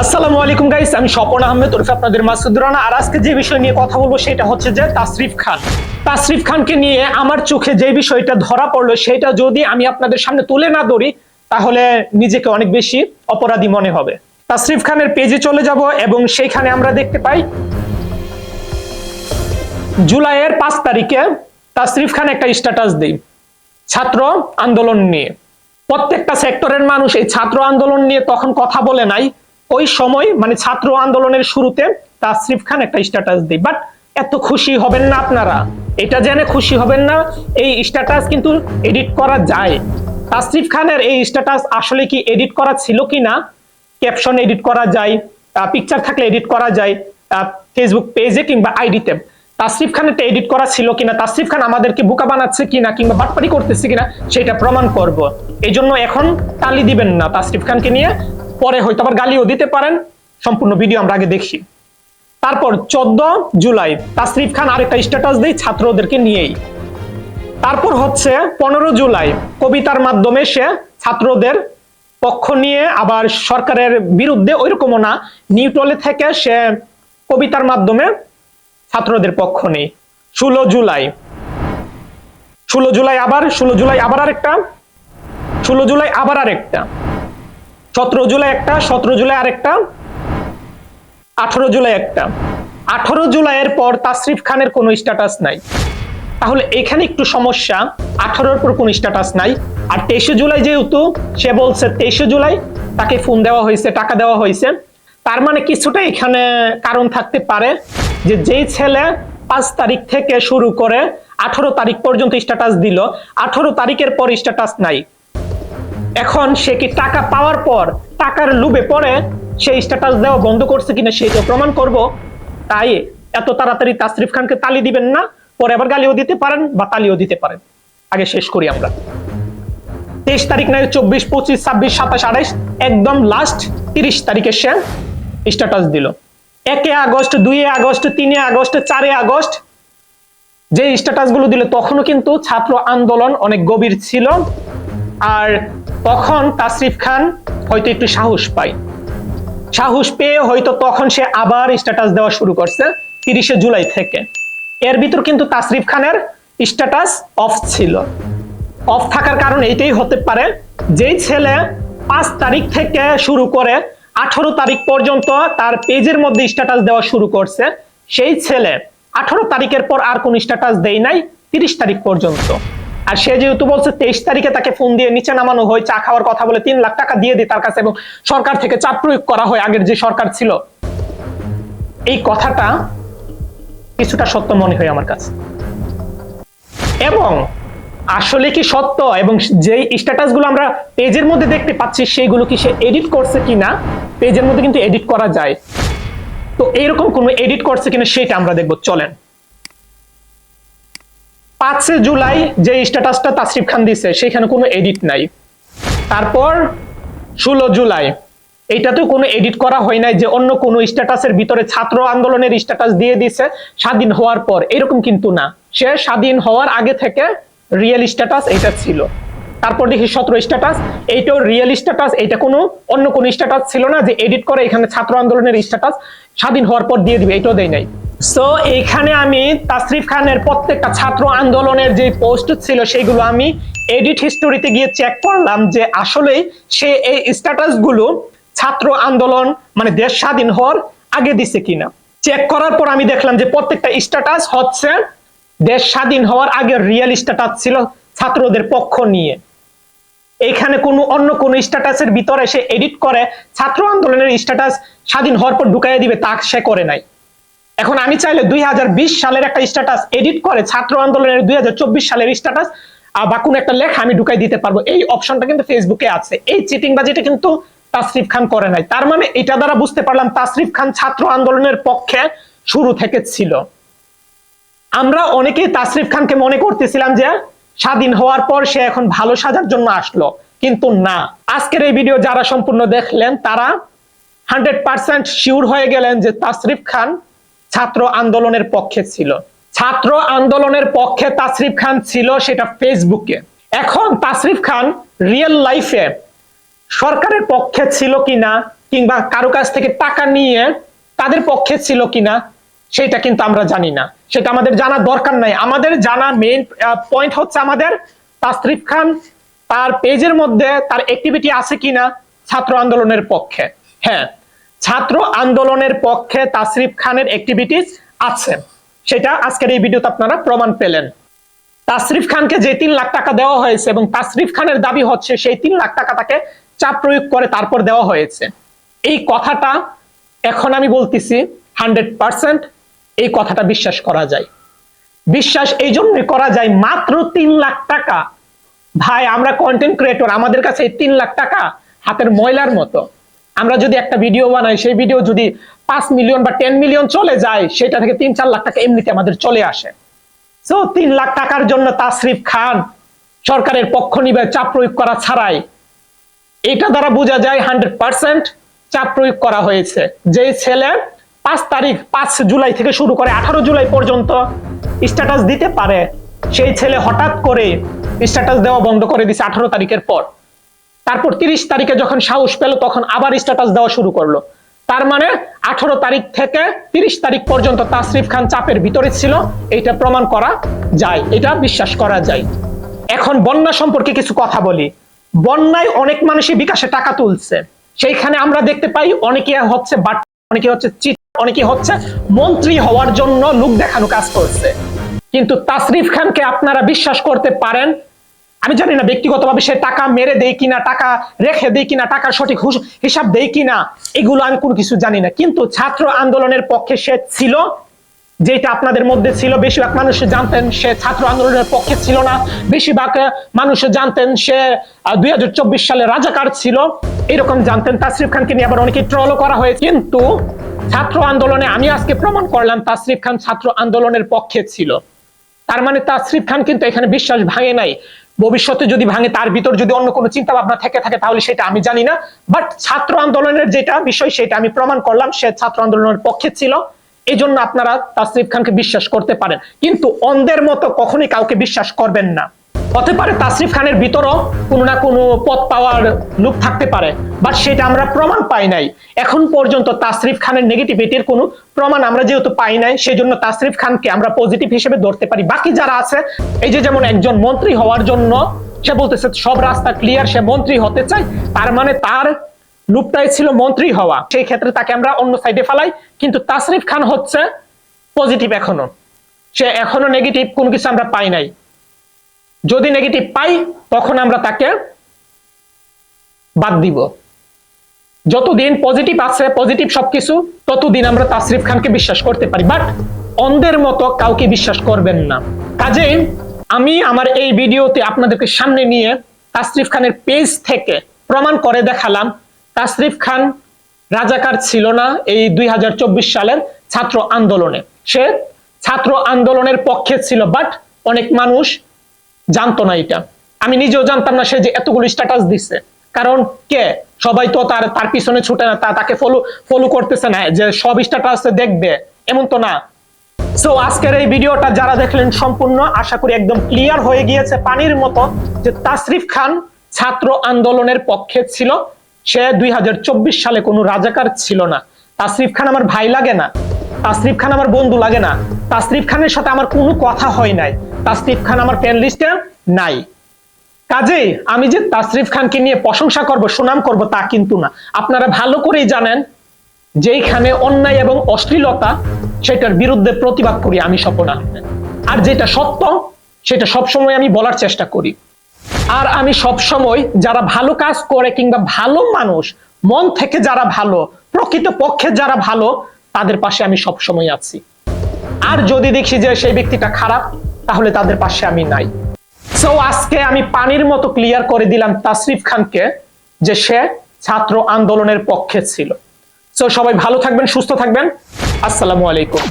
আসসালামু আলাইকুম গাইস আমি স্বপন আহমেদ, ওরফে আপনাদের মাসুদ রানা। আর আজকে যে বিষয় নিয়ে কথা বলব সেটা হচ্ছে যে তাসরিফ খান। তাসরিফ খানকে নিয়ে আমার চোখে যে বিষয়টা ধরা পড়ল সেটা যদি আমি আপনাদের সামনে তুলে না ধরি, তাহলে নিজেকে অনেক বেশি অপরাধী মনে হবে। তাসরিফ খানের পেজে চলে যাব এবং সেইখানে আমরা দেখতে পাই, জুলাইয়ের পাঁচ তারিখে তাসরিফ খান একটা স্ট্যাটাস দেই, ছাত্র আন্দোলন নিয়ে। প্রত্যেকটা সেক্টরের মানুষ এই ছাত্র আন্দোলন নিয়ে তখন কথা বলে নাই ওই সময় মানে ছাত্র আন্দোলনের শুরুতে তাসরিফ খান একটা স্ট্যাটাস দিই বাট এত খুশি হবেন না আপনারা। এটা জেনে খুশি হবেন না, এই স্ট্যাটাস কিন্তু এডিট করা যায়। তাসরিফ খানের এই স্ট্যাটাস আসলে কি এডিট করা ছিল কি না ক্যাপশন এডিট করা যায় পিকচার থাকলে এডিট করা যায় ফেসবুক পেজে কিংবা আইডিতে তাসরিফ খানেরটা এডিট করা ছিল কিনা? তাসরিফ খান আমাদেরকে বোকা বানাচ্ছে কিনা কিংবা বাটপারি করতেছে কিনা, সেটা প্রমাণ করব। এই জন্য এখন তালি দিবেন না তাসরিফ খানকে নিয়ে। পরে হয়তো আবার গালিও দিতে পারেন। সম্পূর্ণ ভিডিও আমরা আগে দেখি তারপর চোদ্দ জুলাই তাসরিফ খান আরেকটা স্ট্যাটাস দেয় ছাত্রদেরকে নিয়েই। তারপর হচ্ছে পনেরো জুলাই কবিতার মাধ্যমে সে ছাত্রদের পক্ষ নিয়ে আবার সরকারের বিরুদ্ধে ওইরকমও না নিউটলে থেকে সে কবিতার মাধ্যমে ছাত্রদের পক্ষ নেই ষোলো জুলাই। ষোলো জুলাই আবার, ষোলো জুলাই আবার আরেকটা। ষোলো জুলাই আবার আরেকটা। সতেরো জুলাই একটা, সতেরো জুলাই আরেকটা, আঠারো জুলাই একটা। আঠারো জুলাইয়ের পর তাসরিফ খানের কোনো স্ট্যাটাস নাই। তাহলে এখানে একটু সমস্যা, আঠারোর পর কোনো স্ট্যাটাস নাই। আর তেইশে জুলাই যেহেতু, সে বলছে তেইশে জুলাই, তাকে ফোন দেওয়া হয়েছে, টাকা দেওয়া হয়েছে। তার মানে কিছুটা এখানে কারণ থাকতে পারে যে যেই ছেলে পাঁচ তারিখ থেকে শুরু করে আঠারো তারিখ পর্যন্ত স্ট্যাটাস দিল, আঠারো তারিখের পর স্ট্যাটাস নাই। এখন সে কি টাকা পাওয়ার পর টাকার লুবে পরে সেই স্ট্যাটাস দেওয়া বন্ধ করছে কিনা সেটা প্রমাণ করব। তাই এত তাড়াতাড়ি তাসরিফ খানকে তালি দিবেন না, পরে আবার গালিও দিতে পারেন বা তালিও দিতে পারেন। আগে শেষ করি আমরা। তেইশ তারিখ নয়, চব্বিশ, পঁচিশ, ছাব্বিশ, সাতাশ আঠাইশ একদম লাস্ট তিরিশ তারিখে সে স্ট্যাটাস দিল। একে আগস্ট দুই আগস্ট, তিনে আগস্ট, চারে আগস্ট যে স্ট্যাটাসগুলো দিল, তখনও কিন্তু ছাত্র আন্দোলন অনেক গভীর ছিল। আর তখন তাসরিফ খান হয়তো একটু সাহস পায়। সাহস পেয়ে হয়তো তখন সে আবার স্ট্যাটাস দেওয়া শুরু করছে তিরিশে জুলাই থেকে। এর ভিতর কিন্তু তাসরিফ খানের স্ট্যাটাস অফ ছিল। অফ থাকার কারণ এইটাই হতে পারে যেই ছেলে পাঁচ তারিখ থেকে শুরু করে আঠারো তারিখ পর্যন্ত তার পেজের মধ্যে স্ট্যাটাস দেওয়া শুরু করছে। সেই ছেলে আঠারো তারিখের পর আর কোন স্ট্যাটাস দেয় নাই, তিরিশ তারিখ পর্যন্ত। আর সে যেহেতু বলছে তেইশ তারিখে তাকে ফোন দিয়ে নিচে নামানো হয়, চা খাওয়ার কথা বলে তিন লাখ টাকা দিয়ে দিই তার কাছে এবং সরকার থেকে চাপ প্রয়োগ করা হয় আগের যে সরকার ছিল। এই কথাটা কিছুটা সত্য মনে হয় আমার কাছে। এবং আসলে কি সত্য এবং যে স্ট্যাটাসগুলো আমরা পেজের মধ্যে দেখতে পাচ্ছি, সেইগুলো কি সে এডিট করছে কিনা, পেজের মধ্যে কিন্তু এডিট করা যায়। তো এরকম কোনো এডিট করছে কিনা, সেটা আমরা দেখব। চলেন। পাঁচে জুলাই যে স্ট্যাটাসটা তাসরিফ খান দিছে, সেখানে কোনো এডিট নাই। তারপর ষোলো জুলাই, এইটাতেও কোনো এডিট করা হয় নাই যে অন্য কোনো স্ট্যাটাসের ভিতরে ছাত্র আন্দোলনের স্ট্যাটাস দিয়ে দিছে, স্বাধীন হওয়ার পর। এরকম কিন্তু না। সে স্বাধীন হওয়ার আগে থেকে রিয়েল স্ট্যাটাস এটা ছিল। তারপর দেখি সতেরো স্ট্যাটাস এইটাও রিয়েল স্ট্যাটাস এটা কোনো অন্য কোনো স্ট্যাটাস ছিল না যে এডিট করে এখানে ছাত্র আন্দোলনের স্ট্যাটাস স্বাধীন হওয়ার পর দিয়ে দিবে এটাও দেয় নাই। সো এইখানে আমি তাসরিফ খানের প্রত্যেকটা ছাত্র আন্দোলনের যে পোস্ট ছিল, সেগুলো আমি এডিট হিস্টোরিতে গিয়ে চেক করলাম যে আসলে সে এই স্ট্যাটাসগুলো ছাত্র আন্দোলন মানে দেশ স্বাধীন হওয়ার আগে দিছে কিনা। চেক করার পর আমি দেখলাম যে প্রত্যেকটা স্ট্যাটাস হচ্ছে দেশ স্বাধীন হওয়ার আগে রিয়েল স্ট্যাটাস ছিল ছাত্রদের পক্ষ নিয়ে। এখানে কোনো অন্য কোনো স্ট্যাটাসের ভিতরে সে এডিট করে ছাত্র আন্দোলনের স্ট্যাটাস স্বাধীন হওয়ার পর ঢুকাইয়া দিবে, তা সে করে নাই। এখন আমি চাইলে দুই হাজার বিশ সালের একটা স্ট্যাটাস এডিট করে ছাত্র আন্দোলনের দুই সালের স্ট্যাটাস বা কোনো একটা লেখা আমি ঢুকাই দিতে পারব। এই অপশনটা কিন্তু ফেসবুকে আছে। এই চিটিং বাজিটা কিন্তু তাসরিফ খান করে নাই। তার মানে এটা দ্বারা বুঝতে পারলাম তাসরিফ খান ছাত্র আন্দোলনের পক্ষে শুরু থেকে ছিল। আমরা অনেকেই তাসরিফ খানকে মনে করতেছিলাম যে স্বাধীন হওয়ার পর সে এখন ভালো সাজার জন্য আসলো। কিন্তু না। আজকের এই ভিডিও যারা সম্পূর্ণ দেখলেন, তারা হান্ড্রেড পার্সেন্ট শিওর হয়ে গেলেন যে তাসরিফ খান ছাত্র আন্দোলনের পক্ষে ছিল। ছাত্র আন্দোলনের পক্ষে তাসরিফ খান ছিল সেটা ফেসবুকে। এখন তাসরিফ খান রিয়েল লাইফে সরকারের পক্ষে ছিল কিনা কিংবা কারও কাছ থেকে টাকা নিয়ে তাদের পক্ষে ছিল কিনা সেটা কিন্তু আমরা জানি না। সেটা আমাদের জানার দরকার নাই। আমাদের জানা মেইন পয়েন্ট হচ্ছে আমাদের তাসরিফ খান তার পেজের মধ্যে তার অ্যাক্টিভিটি আছে কিনা ছাত্র আন্দোলনের পক্ষে। হ্যাঁ ছাত্র আন্দোলনের পক্ষে তাসরিফ খানের অ্যাক্টিভিটিস আছে। সেটা আজকের এই ভিডিওতে আপনারা প্রমাণ পেলেন। তাসরিফ খানকে যে তিন লাখ টাকা দেওয়া হয়েছে এবং তাসরিফ খানের দাবি হচ্ছে সেই তিন লাখ টাকা তাকে চাপ প্রয়োগ করে তারপর দেওয়া হয়েছে। এই কথাটা এখন আমি বলতেছি হান্ড্রেড পার্সেন্ট এই কথাটা বিশ্বাস করা যায়। বিশ্বাস এই জন্য করা যায় মাত্র তিন লাখ টাকা। ভাই, আমরা কন্টেন্ট ক্রিয়েটর আমাদের কাছে তিন লাখ টাকা হাতের ময়লার মতো। আমরা যদি একটা ভিডিও বানাই, সেই ভিডিও যদি পাঁচ মিলিয়ন বা টেন মিলিয়ন চলে যায়, সেটা থেকে তিন, চার লাখ টাকা এমনিতে আমাদের চলে আসে। সো তিন লাখ টাকার জন্য তাসরিফ খান সরকারের পক্ষ নিবে চাপ প্রয়োগ করা ছাড়াই। এটা দ্বারা বোঝা যায় হান্ড্রেড পার্সেন্ট চাপ প্রয়োগ করা হয়েছে। যে ছেলে পাঁচ তারিখ, পাঁচ জুলাই থেকে শুরু করে আঠারো জুলাই পর্যন্ত স্ট্যাটাস দিতে পারে, সেই ছেলে হঠাৎ করে স্ট্যাটাস দেওয়া বন্ধ করে দিছে আঠারো তারিখের পর। তারপর তিরিশ তারিখে যখন সাহস পেল, তখন আবার স্ট্যাটাস দেওয়া শুরু করল। তার মানে আঠারো তারিখ থেকে তিরিশ তারিখ পর্যন্ত তাসরিফ খান চাপের ভিতরে ছিল এটা প্রমাণ করা যায়, এটা বিশ্বাস করা যায়। এখন বন্যা সম্পর্কে কিছু কথা বলি। বন্যায় অনেক মানুষই বিকাশে টাকা তুলছে। সেইখানে আমরা দেখতে পাই অনেকে হচ্ছে অনেকে হচ্ছে চিট, অনেকে হচ্ছে মন্ত্রী হওয়ার জন্য লোক দেখানো কাজ করছে। কিন্তু তাসরিফ খানকে আপনারা বিশ্বাস করতে পারেন আমি জানি না ব্যক্তিগতভাবে সে টাকা মেরে দেয় কিনা, টাকা রেখে দেয় কিনা টাকা সঠিক হিসাব দেয় কিনা, এগুলো আমি কোনো কিছু জানি না। কিন্তু ছাত্র আন্দোলনের পক্ষে সে ছিল, যেটা আপনাদের মধ্যে ছিল, বেশিরভাগ মানুষ জানতেন সে ছাত্র আন্দোলনের পক্ষে ছিল না। বেশিরভাগ মানুষ জানতেন সে দুই হাজার চব্বিশ সালে রাজাকার ছিল। এরকম জানতেন। তাসরিফ খানকে নিয়ে আবার অনেকে ট্রলও করা হয়েছে। কিন্তু ছাত্র আন্দোলনে আমি আজকে প্রমাণ করলাম, তাসরিফ খান ছাত্র আন্দোলনের পক্ষে ছিল। তার মানে তাসরিফ খান কিন্তু এখানে বিশ্বাস ভাঙে নাই। ভবিষ্যতে যদি ভাঙে, তার ভিতর যদি অন্য কোনো চিন্তা ভাবনা থেকে থাকে, তাহলে সেটা আমি জানি না। বাট ছাত্র আন্দোলনের যেটা বিষয়, সেটা আমি প্রমাণ করলাম, সে ছাত্র আন্দোলনের পক্ষে ছিল। এই জন্য আপনারা তাসরিফ খানকে বিশ্বাস করতে পারেন। কিন্তু অন্ধের মতো কখনোই কাউকে বিশ্বাস করবেন না। হতে পারে তাসরিফ খানের ভিতরও কোনো না কোনো পথ পাওয়ার লোক থাকতে পারে বাট সেটা আমরা প্রমাণ পাই নাই। এখন পর্যন্ত তাসরিফ খানের নেগেটিভিটির কোনো প্রমাণ আমরা যেহেতু পাই নাই সেই জন্য তাসরিফ খানকে আমরা পজিটিভ হিসেবে ধরতে পারি। বাকি যারা আছে, এই যে যেমন একজন মন্ত্রী হওয়ার জন্য সে বলতেছে, সব রাস্তা ক্লিয়ার সে মন্ত্রী হতে চায়, তার মানে তার লুপটাই ছিল মন্ত্রী হওয়া। সেই ক্ষেত্রে তাকে আমরা অন্য সাইডে ফেলাই, কিন্তু তাসরিফ খান হচ্ছে পজিটিভ এখনও। সে এখনও নেগেটিভ কোনো কিছু আমরা পাই নাই। যদি নেগেটিভ পাই, তখন আমরা তাকে বাদ দিব। যতদিন পজিটিভ আছে পজিটিভ সবকিছু, ততদিন আমরা তাসরিফ খানকে বিশ্বাস করতে পারি। বাট অন্ধের মতো কাউকে বিশ্বাস করবেন না। কাজেই আমি আমার এই ভিডিওতে আপনাদেরকে সামনে নিয়ে তাসরিফ খানের পেজ থেকে প্রমাণ করে দেখালাম। তাসরিফ খান রাজাকার ছিল না এই দুই হাজার চব্বিশ সালের ছাত্র আন্দোলনে। সে ছাত্র আন্দোলনের পক্ষে ছিল বাট অনেক মানুষ জানতো না এটা। আমি নিজেও জানতাম না সে যে এতগুলো স্ট্যাটাস দিচ্ছে কারণ কে? সবাই তো তার তার পিছনে ছুটে না তাকে ফলো ফলো করতেছে না, যে সব স্ট্যাটাস দেখবে, এমন তো না। সো আজকের এই ভিডিওটা যারা দেখলেন সম্পূর্ণ, আশা করি একদম ক্লিয়ার হয়ে গিয়েছে পানির মতো যে তাসরিফ খান ছাত্র আন্দোলনের পক্ষে ছিল। সে দুই হাজার চব্বিশ সালে কোনো রাজাকার ছিল না। তাসরিফ খান আমার ভাই লাগে না। তাসরিফ খান আমার বন্ধু লাগে না। তাসরিফ খানের সাথে আমার কোনো কথা হয় নাই। তাসরিফ খান আমার ফ্রেন্ড লিস্টে নাই। কাজেই আমি যে তাসরিফ খানকে নিয়ে প্রশংসা করব, সুনাম করব তা কিন্তু না। আপনারা ভালো করেই জানেন যেইখানে অন্যায় এবং অশ্লীলতা, সেটার বিরুদ্ধে প্রতিবাদ করি, আমি স্বপন আহমেদ আর যেটা সত্য, সেটা সবসময় আমি বলার চেষ্টা করি। আর আমি সব সময় যারা ভালো কাজ করে কিংবা ভালো মানুষ, মন থেকে যারা ভালো প্রকৃত পক্ষে যারা ভালো, তাদের পাশে আমি সব সময় আছি। আর যদি দেখি যে সেই ব্যক্তিটা খারাপ তাহলে তাদের পাশে আমি নাই। সো আজকে আমি পানির মতো ক্লিয়ার করে দিলাম তাসরিফ খানকে যে সে ছাত্র আন্দোলনের পক্ষে ছিল। সো সবাই ভালো থাকবেন, সুস্থ থাকবেন। আসসালামু আলাইকুম।